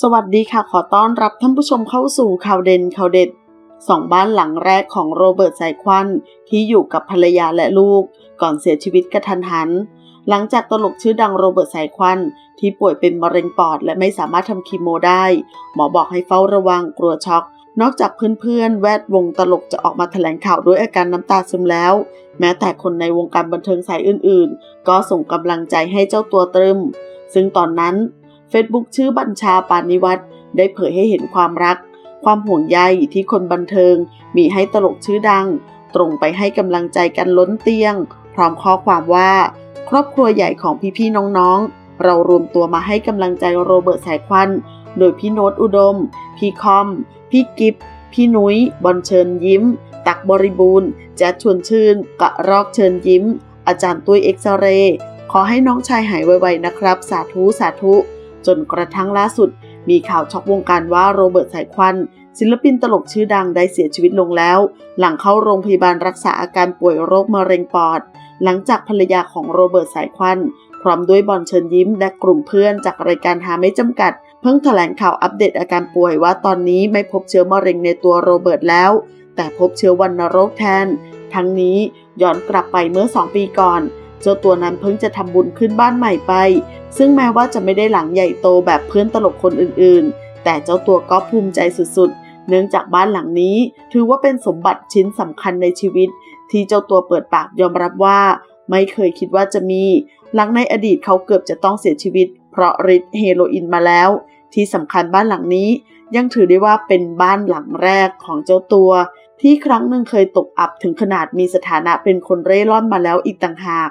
สวัสดีค่ะ ขอต้อนรับท่านผู้ชมเข้าสู่ข่าวเด่นข่าวเด็ดสองบ้านหลังแรกของโรเบิร์ตสายควันที่อยู่กับภรรยาและลูก ก่อนเสียชีวิตกระทันหัน หลังจากตลกชื่อดังโรเบิร์ตสายควันที่ป่วยเป็นมะเร็งปอดและไม่สามารถทำคีโมได้ หมอบอกให้เฝ้าระวังกลัวช็อก นอกจากเพื่อนๆ แวดวงตลกจะออกมาแถลงข่าวด้วยอาการน้ำตาซึมแล้ว แม้แต่คนในวงการบันเทิงสายอื่นๆ ก็ส่งกำลังใจให้เจ้าตัวตรึม ซึ่งตอนนั้น Facebook ชื่อบัญชาปานิวัตรได้เผยให้เห็นความรัก ความห่วงใยที่คนบันเทิง มีให้ตลกชื่อดัง ตรงไปให้กำลังใจกันล้นเตียง พร้อมข้อความว่า ครอบครัวใหญ่ของพี่ๆน้องๆ เรารวมตัวมาให้กำลังใจโรเบิร์ตสายควัน โดยพี่โน้ตอุดม พี่คอม พี่กิฟพี่นุ้ย บอลเชิญยิ้ม ตักบริบูรณ์แจ๊ดชวนชื่น กะรอกเชิญยิ้ม อาจารย์ตุ้ยเอ็กซเรย์ขอให้น้องชายหายไวๆนะครับ สาธุ สาธุ จนกระทั่งล่าสุด มีข่าวช็อกวงการว่าโรเบิร์ตสายควัน ศิลปินตลกชื่อดังได้เสียชีวิตลงแล้ว หลังเข้าโรงพยาบาลรักษาอาการป่วยโรคมะเร็งปอด หลังจากภรรยาของโรเบิร์ตสายควัน พร้อมด้วยบอลเชิญยิ้ม และกลุ่มเพื่อนจากรายการหาไม่จำกัด เพิ่งแถลงข่าวอัปเดตอาการป่วยว่าตอนนี้ไม่พบเชื้อมะเร็งในตัวโรเบิร์ตแล้ว แต่พบเชื้อวัณโรคแทน ทั้งนี้ย้อนกลับไปเมื่อ 2 ปีก่อน เจ้าตัวนั้นเพิ่งจะทำบุญขึ้นบ้านใหม่ไป ซึ่งแม้ว่าจะไม่ได้หลังใหญ่โตแบบเพื่อนตลกคนอื่นๆ แต่เจ้าตัวก็ภูมิใจสุดๆ เนื่องจากบ้านหลังนี้ ถือว่าเป็นสมบัติชิ้นสำคัญในชีวิต ที่เจ้าตัวเปิดปากยอมรับว่า ไม่เคยคิดว่าจะมี หลังในอดีตเขาเกือบจะต้องเสียชีวิต เพราะฤทธิ์เฮโรอีนมาแล้ว ที่สำคัญบ้านหลังนี้ ยังถือได้ว่าเป็นบ้านหลังแรกของเจ้าตัวที่ครั้งหนึ่งเคยตกอับถึงขนาดมีสถานะเป็นคนเร่ร่อนมาแล้วอีกต่างหาก